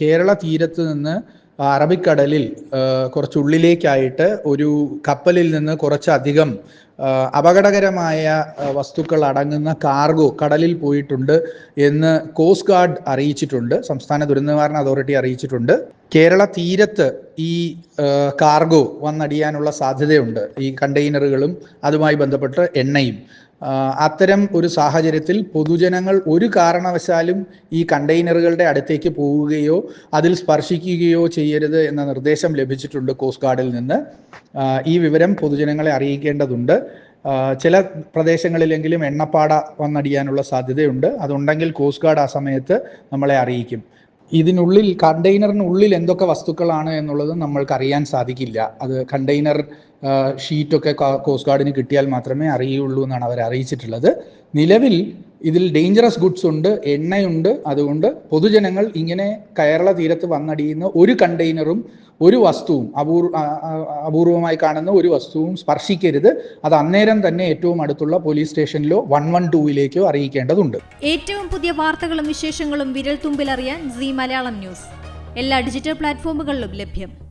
കേരള തീരത്ത് നിന്ന് അറബിക്കടലിൽ കുറച്ചുള്ളിലേക്കായിട്ട് ഒരു കപ്പലിൽ നിന്ന് കുറച്ചധികം അപകടകരമായ വസ്തുക്കൾ അടങ്ങുന്ന കാർഗോ കടലിൽ പോയിട്ടുണ്ട് എന്ന് കോസ്റ്റ് ഗാർഡ് അറിയിച്ചിട്ടുണ്ട്. സംസ്ഥാന ദുരന്ത നിവാരണ അതോറിറ്റി അറിയിച്ചിട്ടുണ്ട്. കേരള തീരത്ത് ഈ കാർഗോ വന്നടിയാനുള്ള സാധ്യതയുണ്ട്. ഈ കണ്ടെയ്നറുകളും അതുമായി ബന്ധപ്പെട്ട് എണ്ണയും. അത്തരം ഒരു സാഹചര്യത്തിൽ പൊതുജനങ്ങൾ ഒരു കാരണവശാലും ഈ കണ്ടെയ്നറുകളുടെ അടുത്തേക്ക് പോവുകയോ അതിൽ സ്പർശിക്കുകയോ ചെയ്യരുത് എന്ന നിർദ്ദേശം ലഭിച്ചിട്ടുണ്ട് കോസ്റ്റ് ഗാർഡിൽ നിന്ന്. ഈ വിവരം പൊതുജനങ്ങളെ അറിയിക്കേണ്ടതുണ്ട്. ചില പ്രദേശങ്ങളിലെങ്കിലും എണ്ണപ്പാട വന്നടിയാനുള്ള സാധ്യതയുണ്ട്. അതുണ്ടെങ്കിൽ കോസ്റ്റ് ഗാർഡ് ആ സമയത്ത് നമ്മളെ അറിയിക്കും. ഇതിനുള്ളിൽ കണ്ടെയ്നറിനുള്ളിൽ എന്തൊക്കെ വസ്തുക്കളാണ് എന്നുള്ളത് നമ്മൾക്ക് അറിയാൻ സാധിക്കില്ല. അത് കണ്ടെയ്നർ ഷീറ്റൊക്കെ കോസ്റ്റ് ഗാർഡിന് കിട്ടിയാൽ മാത്രമേ അറിയുള്ളൂ എന്നാണ് അവർ അറിയിച്ചിട്ടുള്ളത്. നിലവിൽ ഇതിൽ ഡേഞ്ചറസ് ഗുഡ്സ് ഉണ്ട് എണ്ണയുണ്ട് അതുകൊണ്ട് പൊതുജനങ്ങൾ ഇങ്ങനെ കേരള തീരത്ത് വന്നടിയുന്ന ഒരു കണ്ടെയ്നറും ഒരു വസ്തുവും അപൂർവ അപൂർവമായി കാണുന്ന ഒരു വസ്തുവും സ്പർശിക്കരുത്. അത് അന്നേരം തന്നെ ഏറ്റവും അടുത്തുള്ള പോലീസ് സ്റ്റേഷനിലോ വൺ വൺ ടൂവിലേക്കോ അറിയിക്കേണ്ടതുണ്ട്. ഏറ്റവും പുതിയ വാർത്തകളും വിശേഷങ്ങളും വിരൽ തുമ്പിലറിയാൻ സി മലയാളം ന്യൂസ്. എല്ലാ ഡിജിറ്റൽ പ്ലാറ്റ്ഫോമുകളിലും ലഭ്യം.